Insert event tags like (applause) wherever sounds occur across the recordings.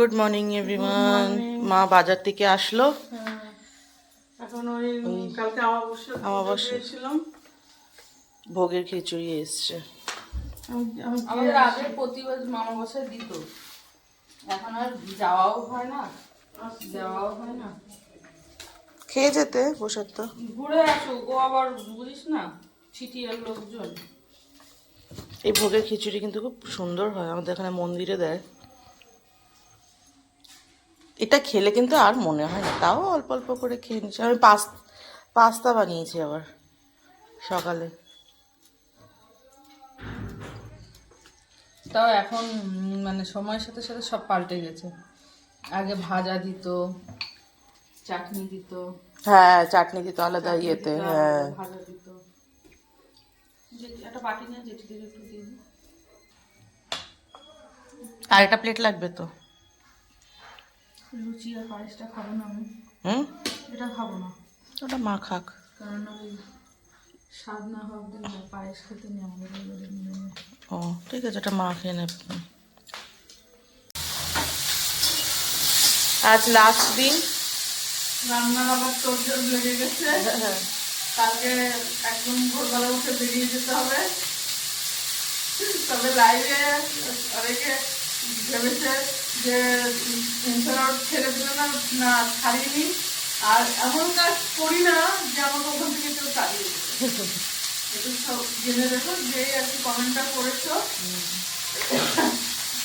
Good morning everyone মা বাজার থেকে আসলো। হ্যাঁ। এখন ওই কালকে আমাবস্যা আমাবস্যা। দিয়েছিলাম। ভোগের খিচুড়ি এসছে। আমি আমি আমাদের আগে প্রতি বছর মামা বসায় দিত। এখন আর যাওয়াও হয় না যাওয়াও হয় না। খেয়ে যেতে প্রসাদ তো। ঘুরে আসো গো আবার বুঝিস না ছিটিয়ার লোকজন। এই ভোগের খিচুড়ি কিন্তু খুব সুন্দর হয়। আমাদের এখানে মন্দিরে দেয়। এটা খেলে কিন্তু আর মনে হয় না। তাও অল্প অল্প করে খেয়ে নিচ্ছি আমি পাস পাস্তা বানিয়েছি আবার সকালে। তাও এখন মানে সময়ের সাথে সাথে সব পাল্টে গেছে। আগে ভাজা দিত চাটনি দিত। হ্যাঁ চাটনি দিতে আলাদা ইয়েতে হ্যাঁ। ভাজা দিত। একটা বাটি নিয়ে যেটি একটু দিয়ে আর একটা প্লেট লাগবে তো? লুচি আর পায়েসটা খাব না আমি। হুম এটা খাব না। ওটা মা খাক। কারণ ওই স্বাদ না হওয়া অব্দি পায়েস খেতে নেই আমাদের ও ঠিক আছে এটা মা খেয়ে নেবে। আজ লাস্ট দিন। রান্নার আবার তোর লেগে গেছে। কালকে একদম ভোরবেলা উঠে বেরিয়ে যেতে হবে। তবে লাইভে অনেকে ভেবেছে যে ইন্টারনেট ছেড়ে দিলে না না ছাড়িনি আর এমন কাজ করি না যে আমাকে ওখান থেকে কেউ তাড়িয়ে দেবে সব জেনে রেখো যে আর কি কমেন্টটা করেছ।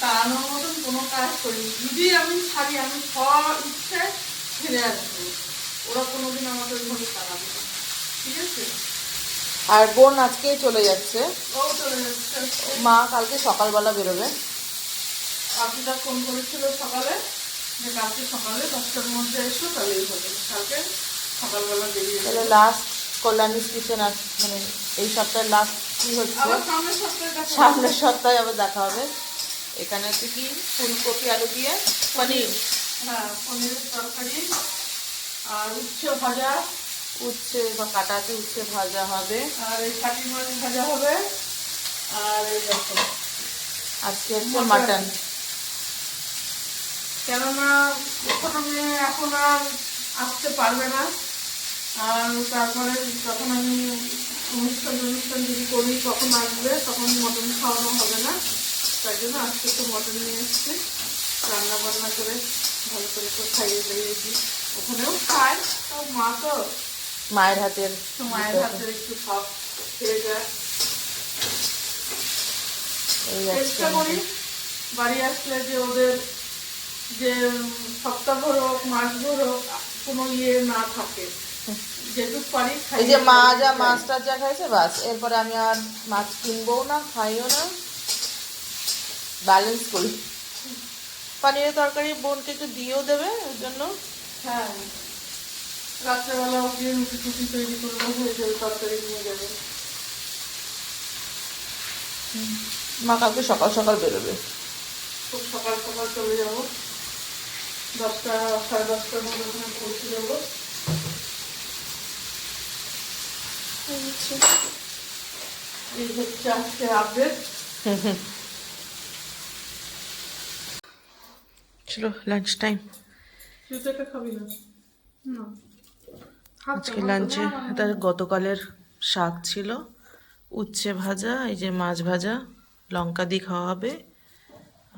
তাড়ানোর মতন কোনো কাজ করিনি যদি আমি ছাড়ি আমি সব ইচ্ছে ছেড়ে আসব ওরা কোনোদিন আমাকে ওইভাবে তাড়াবে ঠিক আছে? আর বোন আজকেই চলে যাচ্ছে। ও চলে যাচ্ছে। মা কালকে সকালবেলা বেরোবে। আপিটা ফোন করেছিল সকালে যে কালকে সকালে দশটার মধ্যে এসো তাহলেই হবে কালকে সকালবেলা বেরিয়ে তাহলে লাস্ট কল্যাণীর কিচেন আস মানে এই সপ্তাহের লাস্ট কি হচ্ছে? সামনের সপ্তাহে আবার দেখা হবে। এখানে হচ্ছে কি ফুলকপি আলু দিয়ে পনির। হ্যাঁ পনিরের তরকারি আর উচ্ছে ভাজা। উচ্ছে বা কাটা আছে উচ্ছে ভাজা হবে। আর এই খাটি মাছ ভাজা হবে। আর এই দেখো আজকে হচ্ছে মাটন। কেননা ছোট মেয়ে এখন আর আসতে পারবে না। আর তারপরে যখন আমি অনুষ্ঠান অনুষ্ঠান যদি করি তখন আসবে তখন মটন খাওয়ানো হবে না। তাই জন্য আজকে একটু মটন নিয়ে এসছি। রান্না বান্না করে ভালো করে তো খাইয়ে দিয়েছি ওখানেও খায় তো মা তো মায়ের হাতের তো মায়ের হাতের একটু সব খেয়ে যায়। চেষ্টা করি বাড়ি আসলে যে ওদের যে সপ্তাহ হোক মাস হোক কোনো ইয়ে না থাকে। যেটুক পারি খাই। এই যে মা যা মাছটা যা খাইছে বাস। এরপরে আমি আর মাছ কিনবো না খাইও না। ব্যালেন্স করি। পানিরের তরকারি বোনকে একটু দিয়েও দেবে ওর জন্য। হ্যাঁ। রাত্রেবেলা ওকে রুটি টুটি তৈরি করে হয়ে যাবে তরকারি নিয়ে যাবে। মা কালকে সকাল সকাল বেরোবে। খুব সকাল সকাল চলে যাব। দশটা সাড়ে দশটার মধ্যে ওখানে পৌঁছে যাব। এই হচ্ছে আজকে আপডেট চলো লাঞ্চ টাইম খাবি না? আজকে লাঞ্চে তার গতকালের শাক ছিল। উচ্ছে ভাজা এই যে মাছ ভাজা লঙ্কা দিয়ে খাওয়া হবে।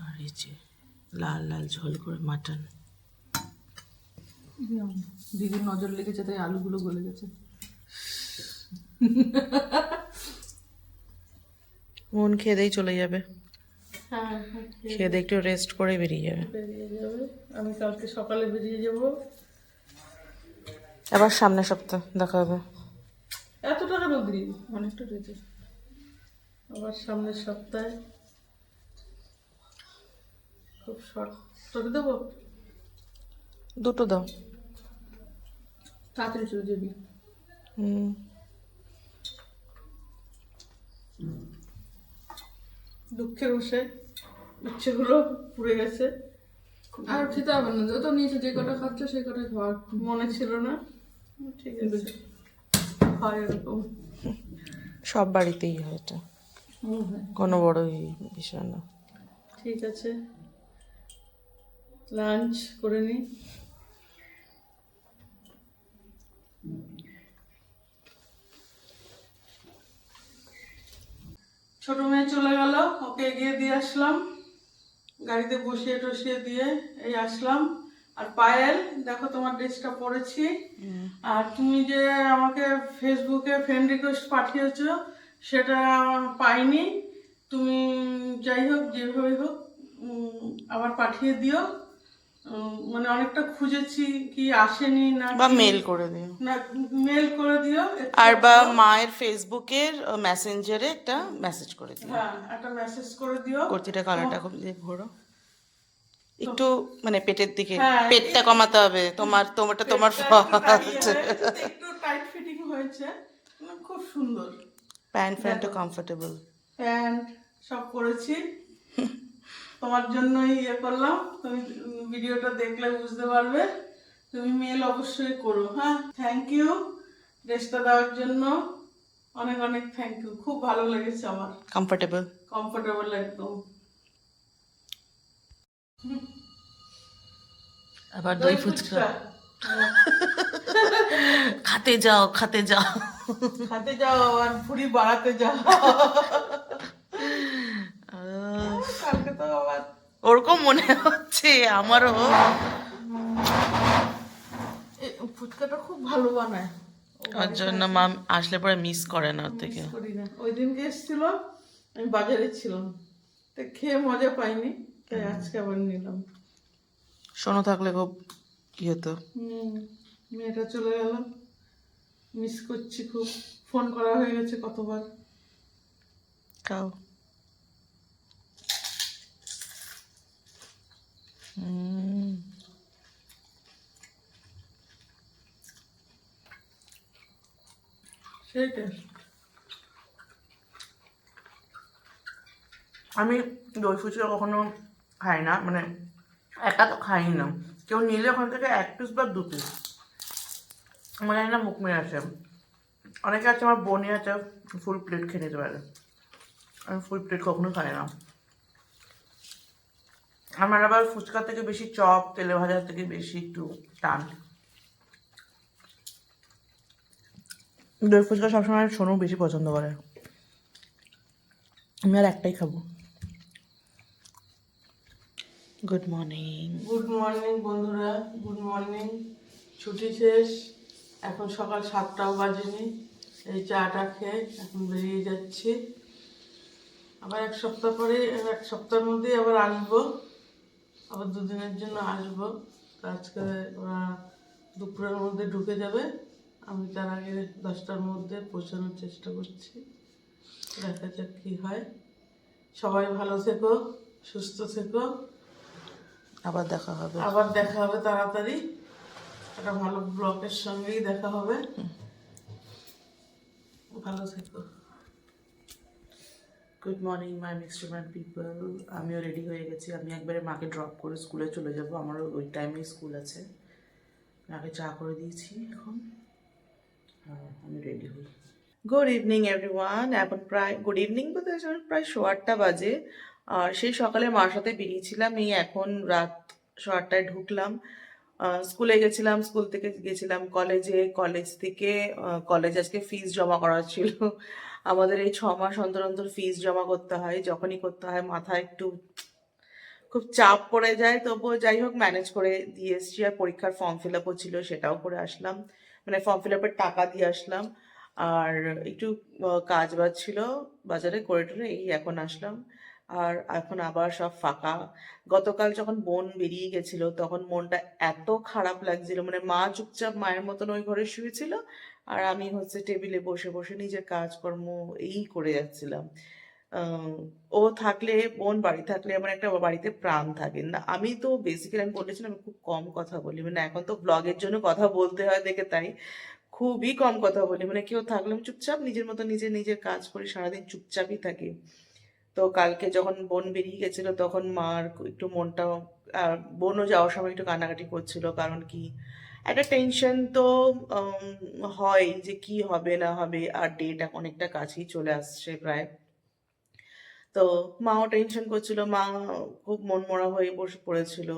আর এই যে লাল লাল ঝোল করে মাটন। দিদির নজর লেগেছে তাই আলুগুলো গলে গেছে। মন খেয়ে দিয়ে চলে যাবে। হ্যাঁ হ্যাঁ খেয়ে দিয়ে একটু রেস্ট করে বেরিয়ে যাবে। বেরিয়ে যাবে। আমি কালকে সকালে বেরিয়ে যাব। আবার সামনের সপ্তাহ দেখা হবে। এত টাকা নদী অনেকটা রয়েছে আবার সামনের সপ্তাহে। খুব শর্ট। তোকে দেবো? দুটো দাও। তাড়াতাড়ি চলে যাবি হুম দুঃখের বসে উচ্ছেগুলো পুড়ে গেছে আর খেতে হবে না যত নিচে যে কটা খাচ্ছ সেই কটা খাওয়ার মনে ছিল না ঠিক আছে হয় এরকম সব বাড়িতেই হয় এটা কোনো বড় বিষয় না ঠিক আছে লাঞ্চ করে নিই ছোট মেয়ে চলে গেল ওকে এগিয়ে দিয়ে আসলাম। গাড়িতে বসিয়ে টসিয়ে দিয়ে এই আসলাম। আর পায়েল দেখো তোমার ড্রেসটা পরেছি। আর তুমি যে আমাকে ফেসবুকে ফ্রেন্ড রিকোয়েস্ট পাঠিয়েছো সেটা পাইনি। তুমি যাই হোক যেভাবে হোক আবার পাঠিয়ে দিও। মানে অনেকটা খুঁজেছি কি আসেনি না বা মেল করে দিও। না মেল করে দিও। আর বা মায়ের ফেসবুকের মেসেঞ্জারে একটা মেসেজ করে দিও। হ্যাঁ একটা মেসেজ করে দিও। কুর্তিটা কালারটা খুব দিয়ে ঘোরো। একটু মানে পেটের দিকে হ্যাঁ, পেটটা কমাতে হবে। তোমার তোমারটা তোমার একটু টাইট ফিটিং হয়েছে। খুব সুন্দর। প্যান্ট ফ্যান্টও কমফোর্টেবল প্যান্ট সব করেছি (laughs) তোমার জন্যই ইয়ে করলাম। তুমি ভিডিওটা দেখলে বুঝতে পারবে। তুমি মেল অবশ্যই করো হ্যাঁ? থ্যাংক ইউ ড্রেসটা দেওয়ার জন্য। অনেক অনেক থ্যাংক ইউ খুব ভালো লেগেছে আমার। কমফোর্টেবল কমফোর্টেবল একদম। আবার দই ফুচকা। (laughs) খাতে যাও খাতে যাও। খাতে যাও আর ভুড়ি বাড়াতে যাও (laughs) আহ, কালকে তো আবার ওরকম মনে হচ্ছে আমারও। এ, ফুচকাটা খুব ভালো বানায়। ওর জন্য মা আসলে পরে মিস করে না ওর থেকে। ওই দিনকে এসেছিল আমি বাজারে ছিলাম। তো খেয়ে মজা পাইনি তাই আজকে আবার নিলাম। শোনো থাকলে খুব কি হতো? হুম মেয়েটা চলে গেল। মিস করছি খুব। ফোন করা হয়ে গেছে কতবার। খাও আমি দই ফুচকা কখনো খাই না মানে একা তো খাই না কেউ নিলে ওখান থেকে এক পিস বা দু পিস আমার জানি না, মুখ মেরে আছে। অনেকে আছে, আমার বোনই আছে ফুল প্লেট খেয়ে নিতে পারে। আমি ফুল প্লেট কখনো খাই না। আমার আবার ফুচকা থেকে বেশি চপ, তেলে ভাজার থেকে বেশি একটু টান। দই ফুচকা সবসময় সোনু বেশি পছন্দ করে। আমি আর একটাই খাব। গুড মর্নিং গুড মর্নিং বন্ধুরা। গুড মর্নিং ছুটি শেষ। এখন সকাল সাতটাও বাজেনি। এই চাটা খেয়ে এখন বেরিয়ে যাচ্ছি। আবার এক সপ্তাহ পরে, এক সপ্তাহের মধ্যেই আবার আসব। আবার দুদিনের জন্য আসব। আজকে ওরা দুপুরের মধ্যে ঢুকে যাবে। আমি তার আগে দশটার মধ্যে পৌঁছানোর চেষ্টা করছি। দেখা যাক কী হয়। সবাই ভালো থেকো সুস্থ থেকো। আবার দেখা হবে। আবার দেখা হবে তাড়াতাড়ি। একটা ভালো ব্লকের সঙ্গেই দেখা হবে। ভালো থেকো। Good morning my mixed people আমিও রেডি হয়ে গেছি। আমি একবারে মাকে ড্রপ করে স্কুলে চলে যাব। আমারও ওই টাইমেই স্কুল আছে। মাকে চা করে দিয়েছি এখন। আর আমি রেডি হই। গুড ইভিনিং এভরিওয়ান এখন প্রায় গুড ইভিনিং বলতে প্রায় শো আটটা বাজে। আর সেই সকালে মার সাথে বেরিয়েছিলাম। এই এখন রাত শো আটটায় ঢুকলাম। স্কুলে গেছিলাম, স্কুল থেকে গেছিলাম কলেজে কলেজ থেকে কলেজ আজকে ফিস জমা করার ছিল। (laughs) আমাদের এই ছ মাস অন্তর অন্তর ফিস জমা করতে হয়, যখনই করতে হয় মাথায় একটু খুব চাপ পড়ে যায়। তবুও যাই হোক ম্যানেজ করে দিয়ে এসছি আর পরীক্ষার ফর্ম ফিল আপও ছিল, সেটাও করে আসলাম। মানে ফর্ম ফিল আপের টাকা দিয়ে আসলাম। আর একটু কাজ বাজ ছিল বাজারে করে টরে এই এখন আসলাম। আর এখন আবার সব ফাঁকা। গতকাল যখন বোন বেরিয়ে গেছিল, তখন মনটা এত খারাপ লাগছিল মানে মা চুপচাপ মায়ের মতন ওই ঘরে শুয়েছিল আর আমি হচ্ছে টেবিলে বসে বসে নিজের কাজকর্ম এই করে যাচ্ছিলাম। ও থাকলে, বোন বাড়ি থাকলে আমার একটা বাড়িতে প্রাণ থাকে। না, আমি তো বেসিক্যালি আমি বলেছিলাম আমি খুব কম কথা বলি। মানে এখন তো ব্লগের জন্য কথা বলতে হয় দেখে তাই। খুবই কম কথা বলি। মানে কেউ থাকলে আমি চুপচাপ নিজের মতো নিজে নিজের কাজ করি, সারাদিন চুপচাপই থাকি। তো কালকে যখন বোন বেরিয়ে গেছিল তখন মার একটু মনটা বোনও যাওয়ার সময় একটু কান্নাকাটি করছিল কারণ কি একটা টেনশন তো হয় যে কি হবে না হবে আর ডেট এখন অনেকটা কাছেই চলে আসছে প্রায়। তো মাও টেনশন করছিল, মা খুব মনমরা হয়ে বসে পড়েছিল।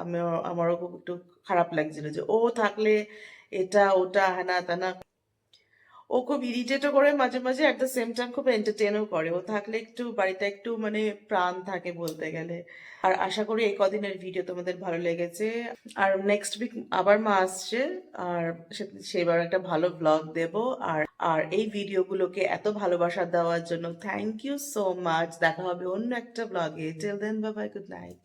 আমি আমারও খুব একটু খারাপ লাগছিল যে ও থাকলে এটা, ওটা, হ্যানা ত্যানা ও খুব ইরিটেটও করে মাঝে মাঝে অ্যাট দ্য সেম টাইম খুব এন্টারটেনও করে। ও থাকলে একটু বাড়িতে একটু মানে প্রাণ থাকে বলতে গেলে। আর আশা করি এই কদিনের ভিডিও তোমাদের ভালো লেগেছে। আর নেক্সট উইক আবার মা আসছে, আর সেবার একটা ভালো ব্লগ দেব। আর আর এই ভিডিওগুলোকে এত ভালোবাসা দেওয়ার জন্য থ্যাংক ইউ সো মাচ দেখা হবে অন্য একটা ব্লগে till then bye bye good night